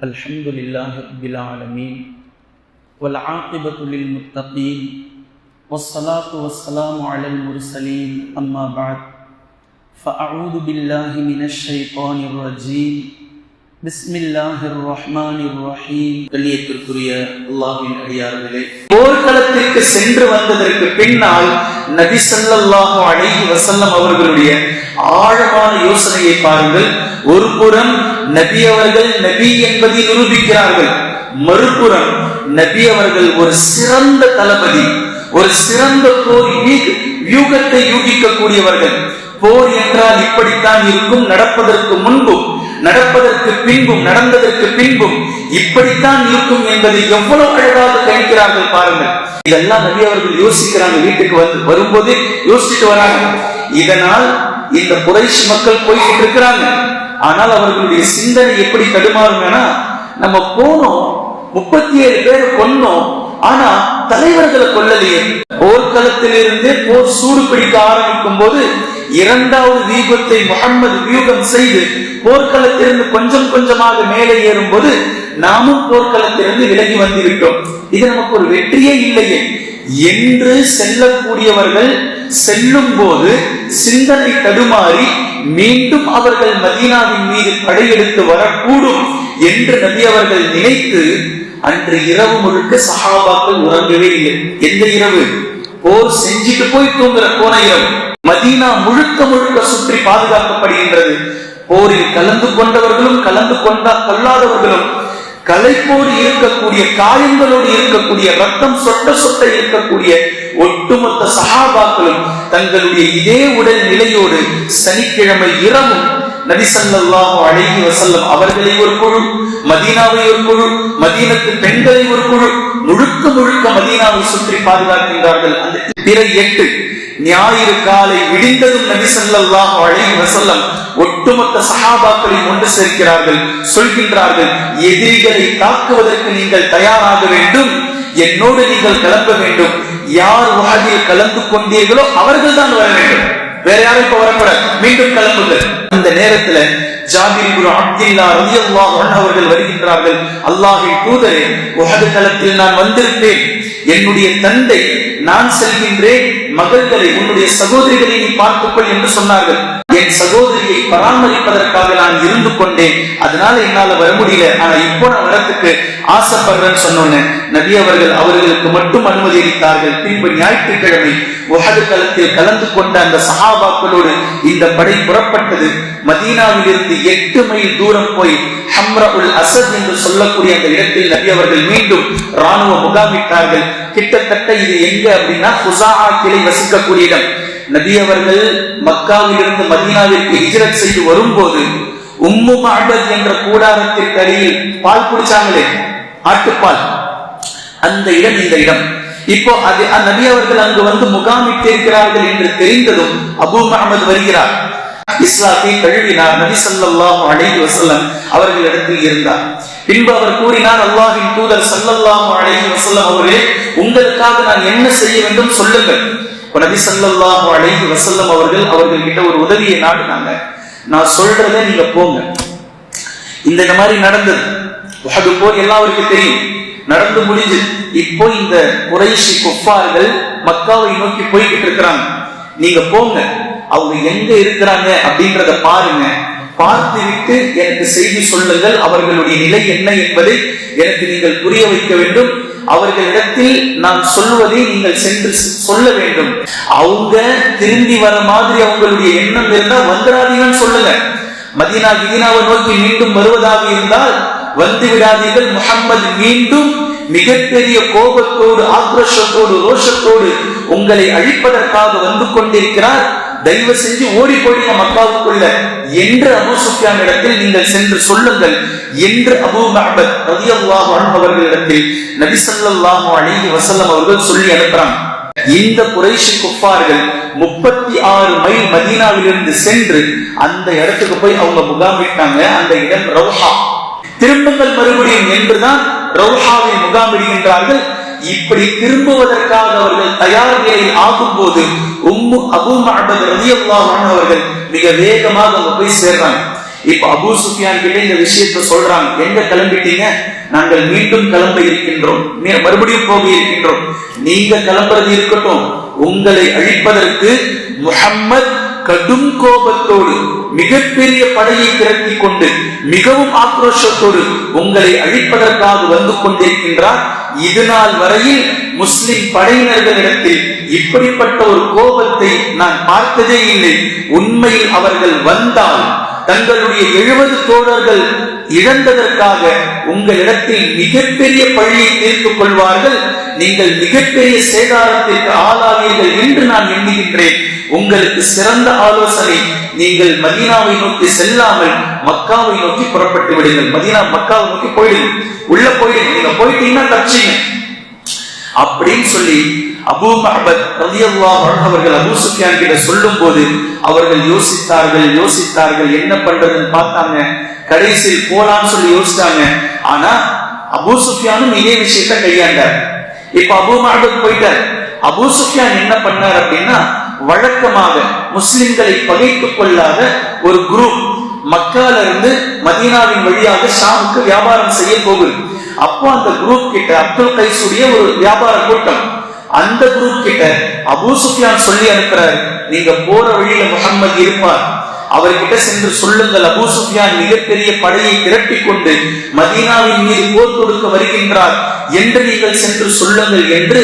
الحمد لله رب العالمين والعاقبة للمتقين والصلاة والسلام على المرسلين أما بعد فأعوذ بالله من الشيطان الرجيم بسم الله الرحمن الرحيم கண்ணியத்திற்குரிய அல்லாஹ்வின் அடியார்களே போர்க்களத்திற்கு சென்று வந்ததற்கு பின்னால் நபி ஸல்லல்லாஹு அலைஹி வஸல்லம் அவர்களுடைய ஆழமான யோசனையை பாருங்கள் ஒரு புறம் நபி அவர்கள் நபி என்பதை நிரூபிக்கிறார்கள். மறுபுறம் நபி அவர்கள் ஒரு சிறந்த தளபதி ஒரு சிறந்த போர் யூகத்தை யூகிக்கக்கூடியவர்கள். போர் என்றால் இப்படித்தான் இருக்கும் நடப்பதற்கு முன்பும் நடப்பதற்கு பின்பும் நடந்ததற்கு பின்பும் இப்படித்தான் இருக்கும் என்பதை எவ்வளவு அழகாக கணிக்கிறார்கள் பாருங்கள். இதெல்லாம் நபி அவர்கள் யோசிக்கிறாங்க வீட்டுக்கு வந்து வரும்போது யோசிச்சுட்டு வராங்க. இதனால் இந்த குறைஷ் மக்கள் போய்கிட்டு இருக்கிறாங்க. ஆனால் அவர்களுடைய சிந்தனை எப்படி தடுமாறுங்கன்னா நம்ம போனோம் முப்பத்தி ஏழு பேர் கொன்னோம் ஆனா தலைவர்களை கொல்லலையே. போர்க்களத்திலிருந்தே போர் சூடு பிடிக்க ஆரம்பிக்கும் போது இரண்டாவது தீபத்தை முகம்மது வியூகம் செய்து போர்க்களத்திலிருந்து கொஞ்சம் கொஞ்சமாக மேலே ஏறும்போது நாமும் போர்க்களத்திலிருந்து விலகி வந்திருக்கிறோம் இது நமக்கு ஒரு வெற்றியே இல்லையே. என்று செல்லக்கூடியவர்கள் செல்லும் போது சிந்தனை தடுமாறி மீண்டும் அவர்கள் மதீனாவின் மீது படையெடுத்து வரக்கூடும் என்று நபி அவர்கள் நினைத்து அன்று இரவு முழுக்க சஹாபாக்கள் உறங்கவே இல்லை. எந்த இரவு? போர் செஞ்சுட்டு போய் தூங்குற போன இரவு. மதீனா முழுக்க முழுக்க சுற்றி பாதுகாக்கப்படுகின்றது. போரில் கலந்து கொண்டவர்களும் கலந்து கொண்டா கொள்ளாதவர்களும் கலைப்போடு இருக்கக்கூடிய காயங்களோடு இருக்கக்கூடிய ரத்தம் சொட்ட சொட்ட இருக்கக்கூடிய ஒட்டுமொத்த சகாபாக்களும் தங்களுடைய இதே உடல் நிலையோடு சனிக்கிழமை இரவும் நபி ஸல்லல்லாஹு அலைஹி வஸல்லம் அவர்களை ஒரு குழு மதீனாவை ஒரு குழு மதீனத்து பெண்களை ஒரு குழு முழுக்க முழுக்க மதீனாவை சுற்றி பாதுகாக்கின்றார்கள். அந்த பிற எட்டு ஞாயிறு காலை விடிந்ததும் நபி ஸல்லல்லாஹு அழகி வசல்லம் ஒட்டுமொத்த சஹாபாக்களை ஒன்று சேர்க்கிறார்கள். சொல்கின்றார்கள் எதிரிகளை தாக்குவதற்கு நீங்கள் தயாராக வேண்டும். என்னோடு நீங்கள் கிளம்ப வேண்டும். யார் வாதில் கலந்து கொண்டீர்களோ அவர்கள் தான் வர வேண்டும். வேற யாரும் இப்ப வரக்கூடாது. மீண்டும் கிளம்புங்கள். அந்த நேரத்துல அவர்கள் வருகின்றார்கள். அல்லாஹின் தூதரே உகது களத்தில் நான் வந்திருப்பேன் என்னுடைய தந்தை நான் செல்கின்றேன். மகள்களை உன்னுடைய சகோதரிகளை நீ பார்த்துக்கொள் என்று சொன்னார்கள். என் சகோதரியை பராமரிப்பதற்காக நான் இருந்து கொண்டேன். அதனால என்னால வர முடியல. ஆனா இப்போ நான் வரத்துக்கு ஆசைப்படுறேன்னு சொன்னோன்னு நபி அவர்கள் அவர்களுக்கு மட்டும் அனுமதி அளித்தார்கள். பின்பு ஞாயிற்றுக்கிழமை உஹது களத்தில் கலந்து கொண்ட அந்த சஹாபாக்களோடு இந்த படை புறப்பட்டது. மதீனாவில் இருந்து எட்டு மைல் தூரம் போய் ஹம்ர உல் அசத் என்று சொல்லக்கூடிய அந்த இடத்தில் நபி அவர்கள் மீண்டும் ராணுவ முகாமிட்டார்கள். கிட்டத்தட்ட இது எங்க அப்படின்னா குசா கிளை வசிக்கக்கூடிய இடம். நபி அவர்கள் மக்காவிலிருந்து மதீனாவிற்கு ஹிஜ்ரத் செய்து வரும்போது உம்மு மஹபத் என்ற கூடாரத்திற்கு அருகில் பால் குடிச்சாங்களே ஆட்டுப்பால். அந்த இடம் இந்த இடம். இப்போ அது நபி அவர்கள் அங்கு வந்து முகாமிட்டிருக்கிறார்கள் என்று தெரிந்ததும் அபு மஹமது வருகிறார். இஸ்லாத்தை கழுவினார் நபி ஸல்லல்லாஹு அலைஹி வஸல்லம் அவர்களிடத்தில் இருந்தார். பின்பு அவர் கூறினார் அல்லாஹின் தூதர் ஸல்லல்லாஹு அலைஹி வசல்லம் அவர்களே உங்களுக்காக நான் என்ன செய்ய வேண்டும் சொல்லுங்கள். நபி ஸல்லல்லாஹு அலைஹி வசல்லம் அவர்கள் அவர்கள் கிட்ட ஒரு உதவியை நாடினாங்க நான் சொல்றத நீங்க போங்க. இந்த இந்த மாதிரி நடந்தது. உஹது போர் எல்லாருக்கும் தெரியும். நடந்து முடிஞ்சு இப்போ இந்த குறைஷி குஃபார்கள் மக்காவை நோக்கி போய்கிட்டு இருக்கிறாங்க. நீங்க போங்க. அவங்க எங்க இருக்கிறாங்க அப்படின்றத பாருங்க. பார்த்துவிட்டு எனக்கு செய்தி சொல்லுங்கள் அவர்களுடைய நிலை என்ன என்பதை எனக்கு நீங்கள் புரிய வைக்க வேண்டும். அவர்களிடத்தில் நான் சொல்வதை நீங்கள் சென்று சொல்ல வேண்டும். அவங்க திரும்பி வர மாதிரி அவங்களுடைய எண்ணம் இருந்தால் வந்துடாதீங்கன்னு சொல்லுங்க. மதீனா கிதீனாவை நோக்கி மீண்டும் வருவதாக இருந்தால் வந்து விடாதீர்கள் முகம்மது மீண்டும் மிகப்பெரிய கோபத்தோடு ஆக்ரோஷத்தோடு ரோஷத்தோடு உங்களை அழிப்பதற்காக வந்து கொண்டிருக்கிறார். தயவு செஞ்சு ஓடி போயிடுங்க மக்காவுக்குள்ள என்று அபூ சுஃபியான் இடத்தில் நீங்கள் சென்று சொல்லுங்கள். என்று அபூ மஹபத் ரலியல்லாஹு அன்ஹு அவர்களிடத்தில் நபி ஸல்லல்லாஹு அலைஹி வசல்லம் அவர்கள் சொல்லி அனுப்புறாங்க. இந்த குறைஷி குப்பார்கள் முப்பத்தி ஆறு மைல் மதீனாவிலிருந்து சென்று அந்த இடத்துக்கு போய் அவங்க முகாமிட்டாங்க அந்த இடம் ரவுஹா திரும்பங்கள் மறுபடியும் என்றுதான் ரவுஹாவை முகாமிடுகின்றார்கள். இப்படி திரும்புவதற்காக அவர்கள் தயார் நிலையில் ஆகும் போது உம்மு அபு மஹமது ரலியல்லாஹு அவர்கள் மிக வேகமாக அங்க போய் சேர்றாங்க. இப்ப அபு சுஃபியான் கிட்ட இந்த விஷயத்தை சொல்றாங்க. எங்க கிளம்பிட்டீங்க? நாங்கள் மீண்டும் கிளம்ப இருக்கின்றோம். மறுபடியும் போக இருக்கின்றோம். நீங்க கிளம்புறது இருக்கட்டும். உங்களை அழிப்பதற்கு முஹம்மத் கடும் கோபத்தோடு மிகப்பெரிய படையை திரட்டி கொண்டு மிகவும் ஆக்ரோஷத்தோடு உங்களை அழிப்பதற்காக வந்து கொண்டிருக்கின்றார். இது நாள் வரையில் முஸ்லிம் படையினர்களிடத்தில் இப்படிப்பட்ட ஒரு கோபத்தை நான் பார்த்ததே இல்லை. உண்மையில் அவர்கள் வந்தால் தங்களுடைய எழுபது தோழர்கள் இழந்ததற்காக உங்களிடத்தில் மிகப்பெரிய பழியை தீர்த்துக் கொள்வார்கள். நீங்கள் மிகப்பெரிய சேதாரத்திற்கு ஆளாவீர்கள் என்று நான் எண்ணுகின்றேன். உங்களுக்கு சிறந்த ஆலோசனை நீங்கள் மதீனாவை நோக்கி செல்லாமல் மக்காவை நோக்கி புறப்பட்டு விடுங்கள். மதீனா மக்காவை நோக்கி போயிடுங்க உள்ள போயிடுங்க நீங்க போயிட்டீங்கன்னா தப்பிச்சீங்க. அப்படின்னு சொல்லி அபூ மஹபத் ரலியல்லாஹு அவர்கள் அபூ சுஃபியான் கிட்ட சொல்லும்போது அவர்கள் யோசித்தார்கள் யோசித்தார்கள் என்ன பண்றதுன்னு பார்த்தாங்க. கடைசியில் போலான்னு சொல்லி யோசிச்சாங்க. ஆனா அபூ சுஃபியானும் இதே விஷயத்தை கையாண்டார். இப்ப அபூ மஹபத் போயிட்டார். அபூ சுஃபியான் என்ன பண்ணார் அப்படின்னா வழக்கமாக முஸ்லிம்களை பகைத்துக் கொள்ளாத ஒரு குரூப் மக்கால இருந்து மதீனாவின் வழியாக ஷாமுக்கு வியாபாரம் செய்ய போகுது. அப்போ அந்த குரூப் கிட்ட அப்துல் கைசுடைய ஒரு வியாபார கூட்டம். அந்த குரூப் கிட்ட அபூ சுஃபியான் சொல்லி அனுப்புறாரு. நீங்க போற வழியில முகம்மது இருப்பார். அவர்கிட்ட சென்று சொல்லுங்கள் அபூ சுஃபியான் மிகப்பெரிய படையை திரட்டி கொண்டு மதீனாவின் மீது போர் கொடுக்க வருகின்றார் என்று நீங்கள் சென்று சொல்லுங்கள் என்று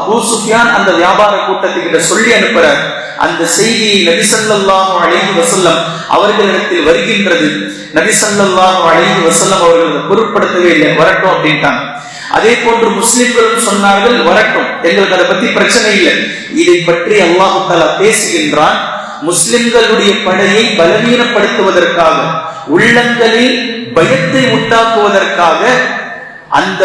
அபூ சுஃபியான் அந்த வியாபார கூட்டத்துக்கிட்ட சொல்லி அனுப்புறார். அந்த செய்தியை நபி அழைந்து வசல்லம் அவர்களிடத்தில் வருகின்றது. நபி அழைந்து வசல்லம் வஸல்லம் அவர்கள் பொருட்படுத்தவே இல்லை வரட்டும் அப்படின்ட்டாங்க. அதே போன்று முஸ்லிம்களும் சொன்னார்கள் வரட்டும் எங்களுக்கு அதை பத்தி பிரச்சனை இல்லை. இதை பற்றி அல்லாஹு தஆலா பேசுகின்றான். முஸ்லிம்களுடைய படையை பலவீனப்படுத்துவதற்காக உள்ளங்களில் பயத்தை உண்டாக்குவதற்காக அந்த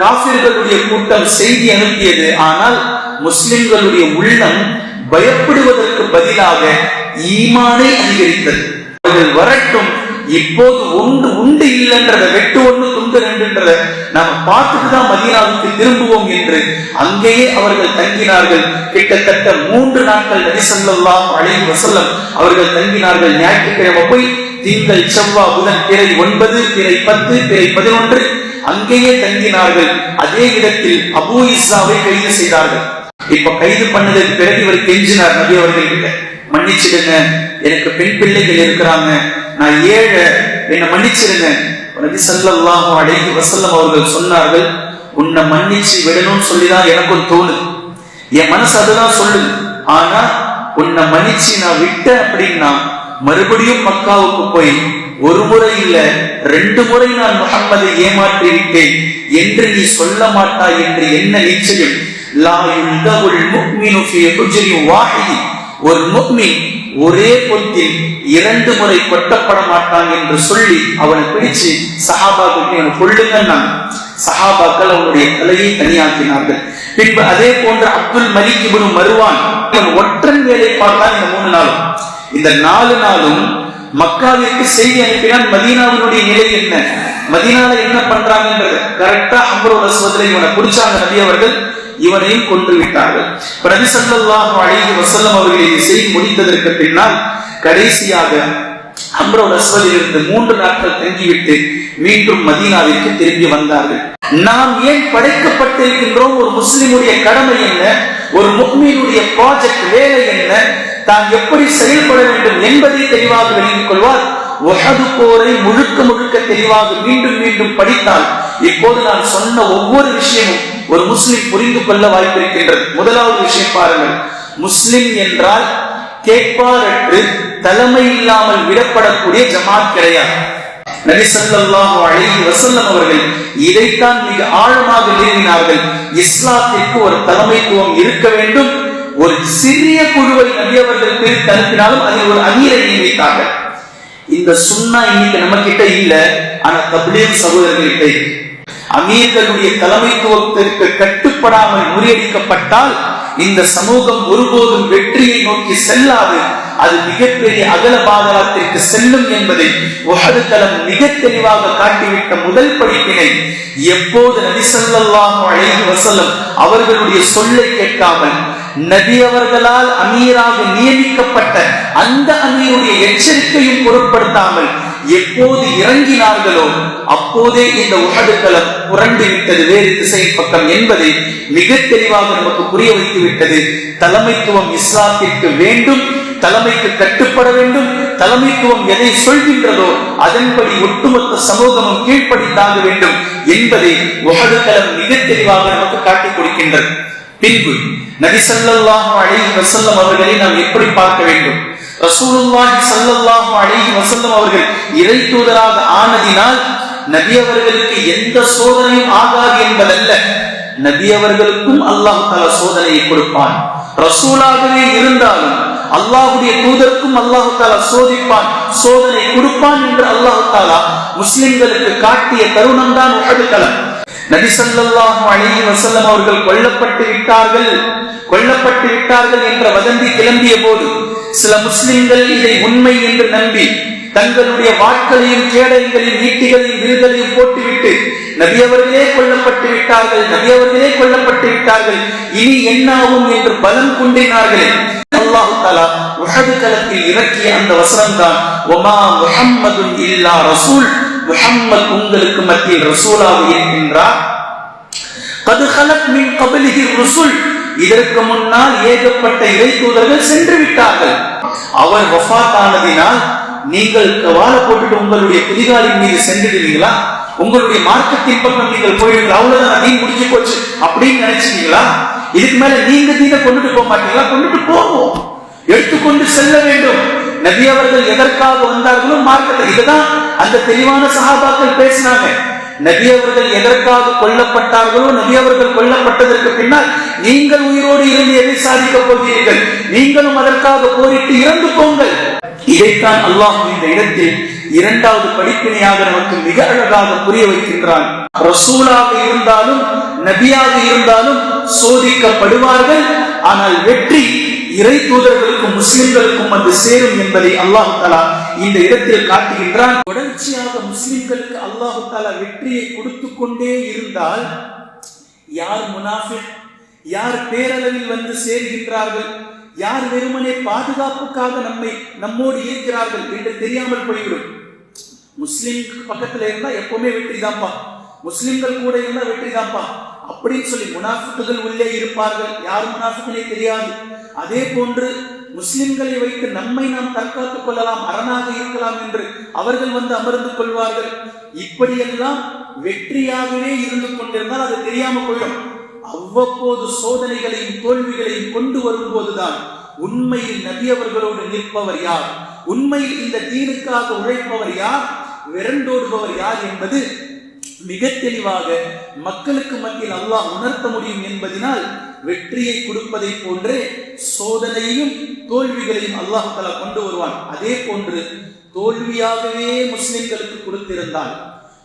காபிர்களுடைய கூட்டம் செய்தி அனுப்பியது. ஆனால் முஸ்லிம்களுடைய உள்ளம் பயப்படுவதற்கு பதிலாக ஈமானை அதிகரித்தது. அவர்கள் வரட்டும் இப்போது ஒன்று உண்டு இல்லைன்றத வெட்டு ஒன்று துண்டு நாம பார்த்துட்டு தான் மதீனாவுக்கு திரும்புவோம் என்று அங்கேயே அவர்கள் தங்கினார்கள். கிட்டத்தட்ட மூன்று நாட்கள் நரிசல்லாம் ஸல்லல்லாஹு வசல்லம் அவர்கள் தங்கினார்கள். ஞாயிற்றுக்கிழமை போய் திங்கள் செவ்வா புதன் பிறை ஒன்பது பிறை பத்து பிறை பதினொன்று அங்கேயே தங்கினார்கள். அதே இடத்தில் அபூ இஸ்ஸாவை கைது செய்தார்கள். இப்ப கைது பண்ணதுக்கு பிறகு இவர் கெஞ்சினார் நபி அவர்கள் கிட்ட மன்னிச்சிடுங்க. எனக்கு பெண் பிள்ளைகள் இருக்கிறாங்க. நான் ஏழை. என்னை மன்னிச்சிடுங்க. நபி ஸல்லல்லாஹு அலைஹி அவர்கள் சொன்னார்கள் உன்னை மன்னிச்சு விடணும்னு சொல்லிதான் எனக்கும் தோணுது. என் மனசு அதுதான் சொல்லுது. ஆனா உன்னை மன்னிச்சு நான் விட்டேன் அப்படின்னா மறுபடியும் மக்காவுக்கு போய் ஒரு முறை இல்ல ரெண்டு முறை நான் முகம்மதை ஏமாற்றி விட்டேன் என்று நீ சொல்ல மாட்டாய் என்று என்ன நிச்சயம்? லா யுல்தகுல் ஒரு முக்மின் ஒரே பொத்தில் இரண்டு முறை கொட்டப்பட மாட்டான் என்று சொல்லி அவனை பிடிச்சு சஹாபாக்கு அவனை கொள்ளுங்க சஹாபாக்கள் அவனுடைய தலையை தனியாக்கினார்கள். பின்பு அதே போன்ற அப்துல் மலிக் இப்னு மருவான் ஒற்றன் வேலை பார்த்தான் இந்த மூணு நாளும். இந்த நாலு நாளும் மக்காவிற்கு செய்தி அனுப்பினால் மதீனாவினுடைய நிலை என்ன? மதீனால என்ன பண்றாங்கன்றது கரெக்டா அம்பரோட சோதனை இவனை பிடிச்சாங்க நபி அவர்கள். இவனையும் கொண்டு விட்டார்கள். இப்ப நபி ஸல்லல்லாஹு அலைஹி அவர்கள் முடித்ததற்கு பின்னால் கடைசியாக அம்ரோல் இருந்து மூன்று நாட்கள் தங்கிவிட்டு மீண்டும் மதீனாவிற்கு திரும்பி வந்தார்கள். நாம் ஏன் படைக்கப்பட்டிருக்கின்றோம்? ஒரு முஸ்லிமுடைய கடமை என்ன? ஒரு முக்மீனுடைய ப்ராஜெக்ட் வேலை என்ன? தான் எப்படி செயல்பட வேண்டும் என்பதை தெளிவாக விளங்கிக் கொள்வார். உஹது போரை முழுக்க முழுக்க தெளிவாக மீண்டும் மீண்டும் படித்தால் இப்போது நான் சொன்ன ஒவ்வொரு விஷயமும் ஒரு முஸ்லிம் புரிந்து கொள்ள வாய்ப்பிருக்கின்றது. முதலாவது விஷயம் பாருங்கள். முஸ்லிம் என்றால் கேட்பாரற்று தலைமை இல்லாமல் விடப்படக்கூடிய ஜமாத் கிடையாது. நபி ஸல்லல்லாஹு அலைஹி அவர்கள் இதைத்தான் மிக ஆழமாக நிறுவினார்கள். இஸ்லாத்திற்கு ஒரு தலைமைத்துவம் இருக்க வேண்டும். ஒரு சிறிய குழுவை நபி அவர்கள் பிரித்து அனுப்பினாலும் அதில் ஒரு அமீரை நியமித்தார்கள். இந்த சுன்னா இன்னைக்கு நம்ம கிட்ட இல்ல. ஆனா தபிலியம் சகோதரர்கள்கிட்ட கிட்ட அமீர்களுடைய தலைமைத்துவத்திற்கு கட்டுப்படாமல் முறியடிக்கப்பட்டால் இந்த சமூகம் ஒருபோதும் வெற்றியை நோக்கி செல்லாது. அது மிகப்பெரிய அகல பாதகத்திற்கு செல்லும் என்பதை உஹது தளம் மிக தெளிவாக காட்டிவிட்ட முதல் படிப்பினை. எப்போது நபி ஸல்லல்லாஹு அலைஹி அவர்களுடைய சொல்லை கேட்காமல் நபி அவர்களால் அமீராக நியமிக்கப்பட்ட அந்த அமீருடைய எச்சரிக்கையும் பொருட்படுத்தாமல் எப்போது இறங்கினார்களோ அப்போதே இந்த உகடுக்களம் புரண்டு விட்டது வேறு திசை பக்கம் என்பதை மிக தெளிவாக நமக்கு புரிய வைத்து விட்டது. தலைமைத்துவம் இஸ்லாத்திற்கு வேண்டும் தலைமைக்கு கட்டுப்பட வேண்டும் தலைமைத்துவம் எதை சொல்கின்றதோ அதன்படி ஒட்டுமொத்த சமூகமும் கீழ்ப்படித்தாக வேண்டும் என்பதை உகடுக்களம் மிக தெளிவாக நமக்கு காட்டிக் கொடுக்கின்றது. பின்பு நபி ஸல்லல்லாஹு வசல்லம் அவர்களை நாம் எப்படி பார்க்க வேண்டும்? ரசூலுல்லாஹி ஸல்லல்லாஹு அலைஹி வஸல்லம் அவர்கள் இறை தூதராக ஆனதினால் நபி அவர்களுக்கு எந்த சோதனையும் ஆகாது என்பதல்ல. நபி அவர்களுக்கும் அல்லாஹ் தஆலா சோதனையை கொடுப்பான். ரசூலாகவே இருந்தாலும் அல்லாஹ்வுடைய தூதருக்கும் அல்லாஹ் தாலா சோதிப்பான் சோதனை கொடுப்பான் என்று அல்லாஹ் தாலா முஸ்லிம்களுக்கு காட்டிய தருணம் தான் உஹது களம். நபி வசல்லம் அவர்கள் கொல்லப்பட்டு விட்டார்கள். கொல்லப்பட்டு விட்டார்கள் என்ற வதந்தி கிளம்பிய போது சில முஸ்லிம்கள் இதை உண்மை என்று நம்பி தங்களுடைய வாட்களையும் கேடயங்களையும் ஈட்டிகளையும் விருதலையும் போட்டுவிட்டு நபி கொல்லப்பட்டு விட்டார்கள் நபி கொல்லப்பட்டு விட்டார்கள் இனி என்னாகும் என்று பலம் கொண்டினார்களே அல்லாஹு தஆலா உஹது களத்தில் இறக்கிய அந்த வசனம் தான் ஒமா முஹம்மதுன் இல்லா ரசூல். முஹம்மத் உங்களுக்கு மத்தியில் ரசூலாக இருக்கின்றார். கது ஹலத் மின் கபலிஹி ருசுல். இதற்கு முன்னால் ஏகப்பட்ட இறை தூதர்கள் சென்று விட்டார்கள். அவர் வஃபாத் ஆனதினால் நீங்கள் வாழ போட்டுட்டு உங்களுடைய புதிகாலின் மீது சென்றுடுவீங்களா உங்களுடைய மார்க்கத்தின் பக்கம் நீங்கள் போயிடுவீங்களா அவ்வளவுதான் நீ முடிஞ்சு போச்சு அப்படின்னு நினைச்சீங்களா? இதுக்கு மேல நீங்க தீன கொண்டுட்டு போக மாட்டீங்களா? கொண்டுட்டு போவோம். எடுத்துக்கொண்டு செல்ல வேண்டும். நபி அவர்கள் எதற்காக வந்தார்களோ மார்க்கத்தை இதுதான் அந்த தெளிவான சகாபாக்கள் பேசினாங்க. நபி அவர்கள் எதற்காக கொல்லப்பட்டார்களோ நபி அவர்கள் கொல்லப்பட்டதற்கு பின்னால் நீங்கள் உயிரோடு இருந்து எதை சாதிக்கப் போகிறீர்கள். நீங்களும் அதற்காக போரிட்டு இறந்து போங்கள். இதைத்தான் அல்லாஹ் இந்த இடத்தில் இரண்டாவது படிப்பினையாக நமக்கு மிக அழகாக புரிய வைக்கின்றான். ரசூலாக இருந்தாலும் நபியாக இருந்தாலும் சோதிக்கப்படுவார்கள். ஆனால் வெற்றி இறை தூதர்களுக்கும் முஸ்லிம்களுக்கும் வந்து சேரும் என்பதை அல்லாஹு தலா இந்த இடத்தில் காட்டுகின்றான். தொடர்ச்சியாக முஸ்லிம்களுக்கு அல்லாஹு தாலா வெற்றியை கொடுத்து கொண்டே இருந்தால் யார் முனாஃபிக் யார் பேரளவில் வந்து சேர்கின்றார்கள் யார் வெறுமனே பாதுகாப்புக்காக நம்மை நம்மோடு இருக்கிறார்கள் என்று தெரியாமல் போய்விடும். முஸ்லிம் பக்கத்துல இருந்தா எப்பவுமே வெற்றி தான்ப்பா. முஸ்லிம்கள் கூட இருந்தா வெற்றி தான்ப்பா. அப்படின்னு சொல்லி முனாஃபிக்குகள் உள்ளே இருப்பார்கள் யார் முனாஃபிக்குனே தெரியாது. அதே போன்று முஸ்லிம்களை வைத்து நம்மை நாம் தற்காத்துக் கொள்ளலாம் அரணாக இருக்கலாம் என்று அவர்கள் வந்து அமர்ந்து கொள்வார்கள். இப்படியெல்லாம் வெற்றியாகவே இருந்து கொண்டிருந்தால் அது தெரியாம போயிடும். அவ்வப்போது சோதனைகளையும் தோல்விகளையும் கொண்டு வரும்போதுதான் உண்மையில் நபி அவர்களோடு நிற்பவர் யார்? உண்மையில் இந்த தீனுக்காக உழைப்பவர் யார்? விரண்டோடுபவர் யார் என்பது மிக தெளிவாக மக்களுக்கு மத்தியில் அல்லாஹ் உணர்த்த முடியும் என்பதனால் வெற்றியை கொடுப்பதை போன்றே சோதனையையும் தோல்விகளையும் அல்லாஹால தலா கொண்டு வருவான். அதே போன்று தோல்வியாகவே முஸ்லிம்களுக்கு கொடுத்திருந்தால்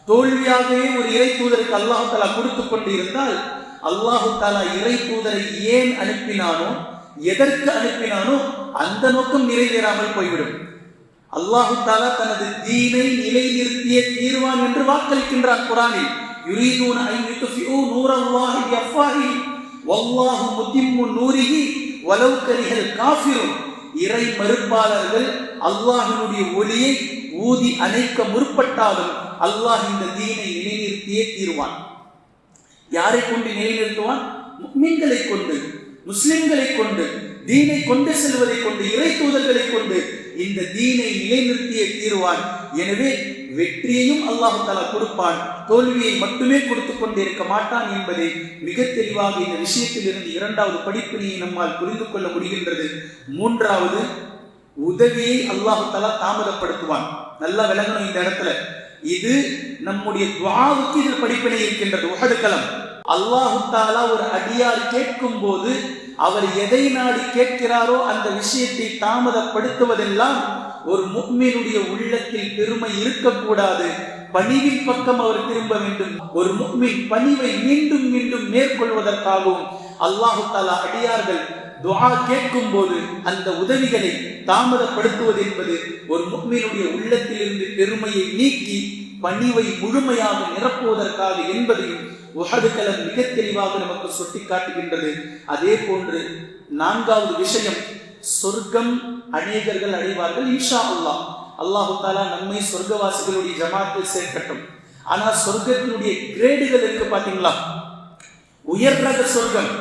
தோல்வியாகவே ஒரு இறை தூதருக்கு அல்லாஹ் தலா கொடுத்து கொண்டு இருந்தால் அல்லாஹு தாலா இறை தூதரை ஏன் அனுப்பினானோ எதற்கு அனுப்பினானோ அந்த நோக்கம் நிறைவேறாமல் போய்விடும். அல்லாஹு தாலா தனது தீனை நிலைநிறுத்திய தீர்வான் என்று வாக்களிக்கின்றான் குரானில். யுரீதூன ஐ யுத்ஃபிஉ நூரல்லாஹி பிஅஃவாஹி வல்லாஹு முத்திம்மு நூரிகி வலவ் கரிஹல் காஃபிரும். இறை மறுப்பாளர்கள் அல்லாஹினுடைய ஒளியை ஊதி அணைக்க முற்பட்டாலும் அல்லாஹ் இந்த தீனை நிலைநிறுத்தியே தீர்வான். யாரை கொண்டு நிலைநிறுத்துவான்? முக்மீன்களை கொண்டு முஸ்லிம்களை கொண்டு தீனை கொண்டு செல்வதை கொண்டு இறை தூதர்களை கொண்டு இந்த தீனை நிலைநிறுத்திய தீர்வான். எனவே வெற்றியையும் அல்லாஹு தாலா கொடுப்பான். தோல்வியை மட்டுமே கொடுத்து கொண்டிருக்க மாட்டான் என்பதை மிக தெளிவாக இந்த விஷயத்தில் இருந்து இரண்டாவது படிப்பினையை நம்மால் புரிந்து கொள்ள முடிகின்றது. மூன்றாவது உதவியை அல்லாஹு தாலா தாமதப்படுத்துவான். நல்லா விளங்கணும் இந்த இடத்துல. இது நம்முடைய துவாவுக்கு இதில் படிப்பினை இருக்கின்றது. உகதுக்களம் அல்லாஹு தாலா ஒரு அடியார் கேட்கும் போது அவர் எதை நாடி கேட்கிறாரோ அந்த விஷயத்தை தாமதப்படுத்துவதெல்லாம் ஒரு முக்மீனுடைய உள்ளத்தில் பெருமை இருக்கக்கூடாது. பணிவின் பக்கம் அவர் திரும்ப வேண்டும். ஒரு முக்மின் பணிவை மீண்டும் மீண்டும் மேற்கொள்வதற்காகவும் அல்லாஹு தாலா அடியார்கள் துவா கேட்கும் போது அந்த உதவிகளை தாமதப்படுத்துவது என்பது ஒரு முக்மீனுடைய உள்ளத்திலிருந்து பெருமையை நீக்கி பணிவை முழுமையாக நிரப்புவதற்காக என்பதையும் உஹதுக்கலம் மிக தெளிவாக நமக்கு சுட்டி காட்டுகின்றது அதே போன்று நான்காவது விஷயம் சொர்க்கம் அநேகர்கள் அடைவார்கள் இன்ஷா அல்லாஹ் அல்லாஹு தாலா நம்மை சொர்க்கவாசிகளுடைய ஜமாத்தில் சேர்க்கட்டும். ஆனா சொர்க்கத்தினுடைய கிரேடுகள் இருக்கு பாத்தீங்களா? உயர் ரக சொர்க்கம்.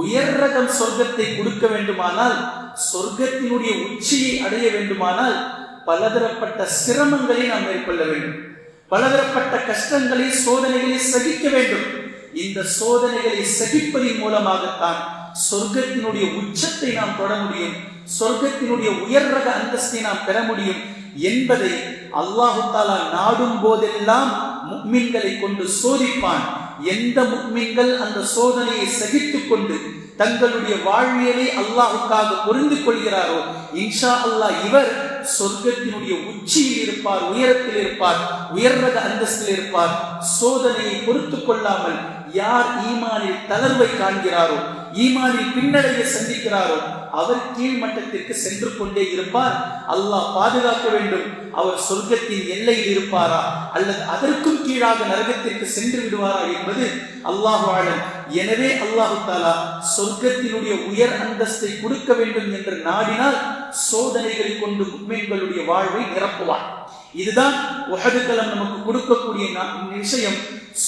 உயர் ரகம் சொர்க்கத்தை கொடுக்க வேண்டுமானால் சொர்க்கத்தினுடைய உச்சியை அடைய வேண்டுமானால் பலதரப்பட்ட சிரமங்களை நாம் மேற்கொள்ள வேண்டும். பலதரப்பட்ட கஷ்டங்களை சோதனைகளை சகிக்க வேண்டும். இந்த சோதனைகளை சகிப்பதன் மூலமாகத்தான் சொர்க்கத்தினுடைய உச்சத்தை நாம் தொட முடியும். சொர்க்கத்தினுடைய உயர் ரக அந்தஸ்தை நாம் பெற முடியும். என்பதை அல்லாஹு தாலா நாடும் போதெல்லாம் முக்மின்களை கொண்டு சோதிப்பான். எந்த முக்மின்கள் அந்த சோதனையை சகித்துக் கொண்டு தங்களுடைய வாழ்வியலை அல்லாஹுக்காக புரிந்து கொள்கிறாரோ இன்ஷா அல்லாஹ் இவர் சொர்க்கத்தினுடைய உச்சியில் இருப்பார் உயரத்தில் இருப்பார் உயர் அந்தஸ்தில் இருப்பார். சோதனையை பொறுத்து கொள்ளாமல் யார் ஈமானில் தளர்வை காண்கிறாரோ ஈமானில் பின்னடைவை சந்திக்கிறாரோ அவர் கீழ் மட்டத்திற்கு சென்று கொண்டே இருப்பார். அல்லாஹ் பாதுகாக்க வேண்டும். அவர் சொர்க்கத்தின் எல்லையில் இருப்பாரா? அல்லது அதற்கும் கீழாக நரகத்திற்கு சென்று விடுவாரா என்பது அல்லாஹு ஆழம் எனவே அல்லாஹு தாலா சொர்க்கத்தினுடைய உயர் அந்தஸ்தை கொடுக்க வேண்டும் என்று நாடினால் சோதனைகளை கொண்டு உண்மைகளுடைய வாழ்வை நிரப்புவார். இதுதான் உஹதுக்கலம் நமக்கு கொடுக்கக்கூடிய விஷயம்.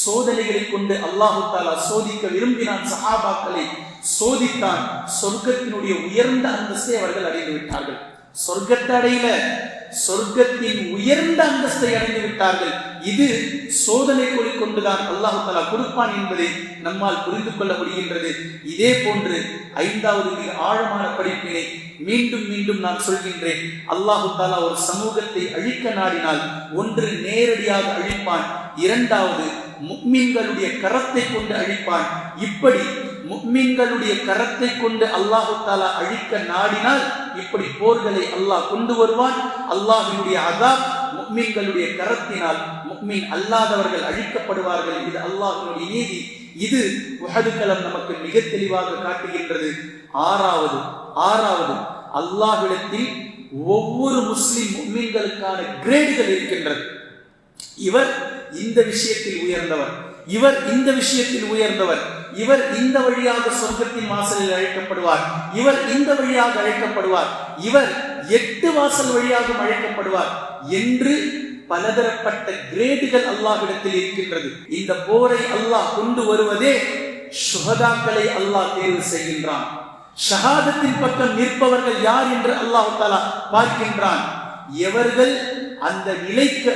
சோதனைகளை கொண்டு அல்லாஹு தாலா சோதிக்க விரும்பினான் சஹாபாக்களை சோதித்தான் சொர்க்கத்தினுடைய உயர்ந்த அந்தஸ்தை அவர்கள் அடைந்து விட்டார்கள். சொர்க்கத்தை அடையில சொர்க்கத்தின் உயர்ந்த அந்தஸ்தை அடைந்து விட்டார்கள். இது சோதனை கொண்டுதான் அல்லாஹு தலா கொடுப்பான் என்பதை நம்மால் புரிந்து கொள்ள முடிகின்றது. இதே போன்று ஐந்தாவது மிக ஆழமான படிப்பினை மீண்டும் மீண்டும் நான் சொல்கின்றேன். அல்லாஹு தாலா ஒரு சமூகத்தை அழிக்க நாடினால் ஒன்று நேரடியாக அழிப்பான் இரண்டாவது முக்மீன்களுடைய கரத்தை கொண்டு அழிப்பான். இப்படி முக்மீன்களுடைய கரத்தை கொண்டு அல்லாஹு தாலா அழிக்க நாடினால் இப்படி போர்களை அல்லாஹ் கொண்டு வருவான். அல்லாஹினுடைய அதாப் முக்மீன்களுடைய கரத்தினால் முக்மீன் அல்லாதவர்கள் அழிக்கப்படுவார்கள். இது அல்லாஹினுடைய நீதி. இது உஹதுக்கலம் நமக்கு மிக தெளிவாக காட்டுகின்றது. ஆறாவது ஆறாவது அல்லாஹ்விடத்தில் ஒவ்வொரு முஸ்லிம் முக்மீன்களுக்கான கிரேடுகள் இருக்கின்றது. இவர் இந்த விஷயத்தில் உயர்ந்தவர். இவர் இந்த விஷயத்தில் உயர்ந்தவர். இவர் இந்த வழியாக சொர்க்கத்தின் வாசலில் அழைக்கப்படுவார். இவர் இந்த வழியாக அழைக்கப்படுவார். இவர் எட்டு வாசல் வழியாக அழைக்கப்படுவார் என்று பலதரப்பட்ட கிரேடுகள் அல்லாஹ்விடத்தில் இருக்கின்றது. இந்த போரை அல்லாஹ் கொண்டு வருவதே சுகதாக்களை அல்லாஹ் தேர்வு செய்கின்றான். ஷஹாதத்தின் பக்கம் நிற்பவர்கள் யார் என்று அல்லாஹு தாலா பார்க்கின்றான். எவர்கள் அந்த நிலைக்கு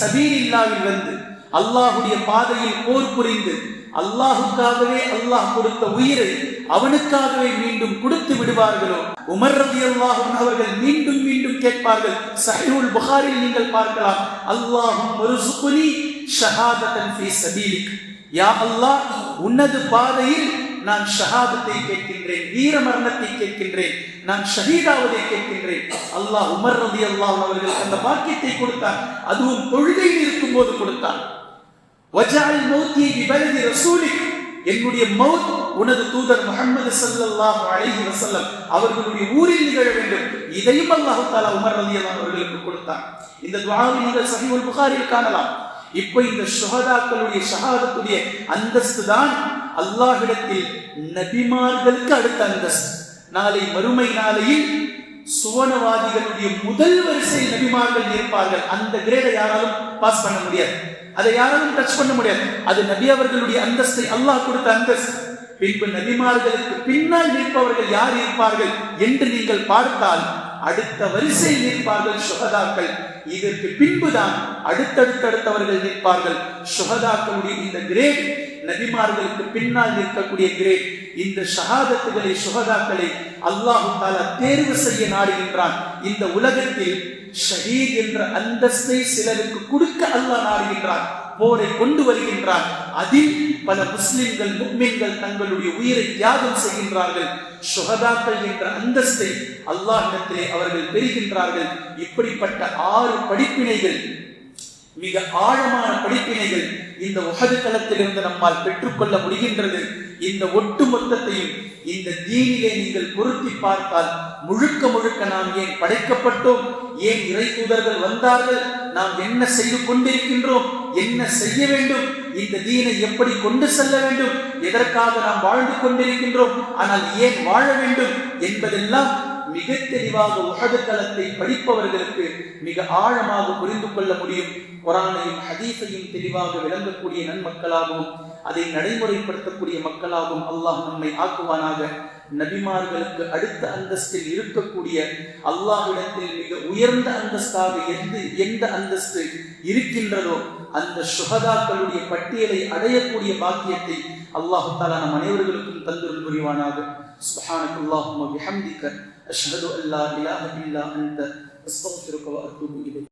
சபீரில்லாவில் வந்து அல்லாஹுடைய பாதையில் போர் புரிந்து அல்லாஹுக்காகவே அல்லாஹ் கொடுத்த உயிரை அவனுக்காகவே மீண்டும் கொடுத்து விடுவார்களோ? உமர் ரவி அல்லாஹும் அவர்கள் மீண்டும் மீண்டும் கேட்பார்கள். சஹிவுல் புகாரில் நீங்கள் பார்க்கலாம். அல்லாஹும் மருசுகுனி ஷஹாதத்தன் ஃபீ சபீலிக். யா அல்லாஹ் உன்னது பாதையில் நான் ஷஹாதத்தை கேட்கின்றேன் வீர மரணத்தை கேட்கின்றேன் நான் ஷஹீதாவதை கேட்கின்றேன். அல்லாஹ் உமர் ரவி அல்லாஹ் அவர்கள் அந்த பாக்கியத்தை கொடுத்தார். அதுவும் தொழுகையில் இருக்கும் போது கொடுத்தார். வஜால் மௌத்தி விபரதி ரசூலிக் என்னுடைய மௌத் உனது தூதர் முகமது சல்லாஹ் அலைஹி வசல்லம் அவர்களுடைய ஊரில் நிகழ வேண்டும். இதையும் அல்லாஹ் தாலா உமர் ரலியல்லாஹு அவர்களுக்கு கொடுத்தான். இந்த துவாவை நீங்கள் சஹீஹுல் புகாரில் காணலாம். இப்போ இந்த சுகதாக்களுடைய ஷஹாதத்துடைய அந்தஸ்து தான் அல்லாஹிடத்தில் நபிமார்களுக்கு அடுத்த அந்தஸ்து. நாளை மறுமை நாளையில் சுவனவாதிகளுடைய முதல் வரிசை நபிமார்கள் இருப்பார்கள். அந்த கிரேடை யாராலும் பாஸ் பண்ண முடியாது. அதை யாராலும் டச் பண்ண முடியாது. அது நபி அவர்களுடைய அந்தஸ்தை அல்லாஹ் கொடுத்த அந்தஸ்து. பின்பு நபிமார்களுக்கு பின்னால் நிற்பவர்கள் யார் இருப்பார்கள் என்று நீங்கள் பார்த்தால் அடுத்த வரிசையில் இருப்பார்கள் சுகதாக்கள் இதற்கு பின்புதான் அடுத்தடுத்தடுத்தவர்கள் நிற்பார்கள். சுகதாக்களுடைய இந்த கிரேட் நபிமார்களுக்கு பின்னால் நிற்கக்கூடிய கிரேட் இந்த ஷஹாதத்துகளை சுகதாக்களை அல்லாஹு தாலா தேர்வு செய்ய நாடுகின்றான். இந்த உலகத்தில் ஷஹீத் என்ற அந்தஸ்தை சிலருக்கு கொடுக்க அல்லாஹ் நாடுகின்றான் போரை கொண்டு வருகின்றான். அதில் பல முஸ்லிம்கள் முக்மின்கள் தங்களுடைய உயிரை தியாகம் செய்கின்றார்கள். சுகதாக்கள் என்ற அந்தஸ்தை அல்லாஹிடத்திலே அவர்கள் பெறுகின்றார்கள். இப்படிப்பட்ட ஆறு படிப்பினைகள் மிக ஆழமான படிப்பினைகள் இந்த உகது களத்திலிருந்து நம்மால் பெற்றுக்கொள்ள முடிகின்றது. இந்த ஒட்டு மொத்தத்தையும் இந்த தீனிலே நீங்கள் பொருத்தி பார்த்தால் முழுக்க முழுக்க நாம் ஏன் படைக்கப்பட்டோம்? ஏன் இறை தூதர்கள் வந்தார்கள்? நாம் என்ன செய்து கொண்டிருக்கின்றோம்? என்ன செய்ய வேண்டும்? இந்த தீனை எப்படி கொண்டு செல்ல வேண்டும்? எதற்காக நாம் வாழ்ந்து கொண்டிருக்கின்றோம்? ஆனால் ஏன் வாழ வேண்டும் என்பதெல்லாம் மிக தெளிவாக உலக தளத்தை படிப்பவர்களுக்கு மிக ஆழமாக புரிந்து கொள்ள முடியும். குரானையும் ஹதீஸையும் தெளிவாக விளங்கக்கூடிய நன்மக்களாகவும் அதை நடைமுறைப்படுத்தக்கூடிய மக்களாகவும் அல்லாஹ் நம்மை ஆக்குவானாக. நபிமார்களுக்கு அடுத்த அந்தஸ்தில் இருக்கக்கூடிய அல்லாஹ்விடத்தில் மிக உயர்ந்த அந்தஸ்தாக எந்த எந்த அந்தஸ்து இருக்கின்றதோ அந்த சுகதாக்களுடைய பட்டியலை அடையக்கூடிய பாக்கியத்தை அல்லாஹு தாலா நம் அனைவர்களுக்கும் தந்துருள் புரிவானாக سبحانك اللهم وبحمدك أشهد أن لا إله إلا أنت أستغفرك وأتوب إليك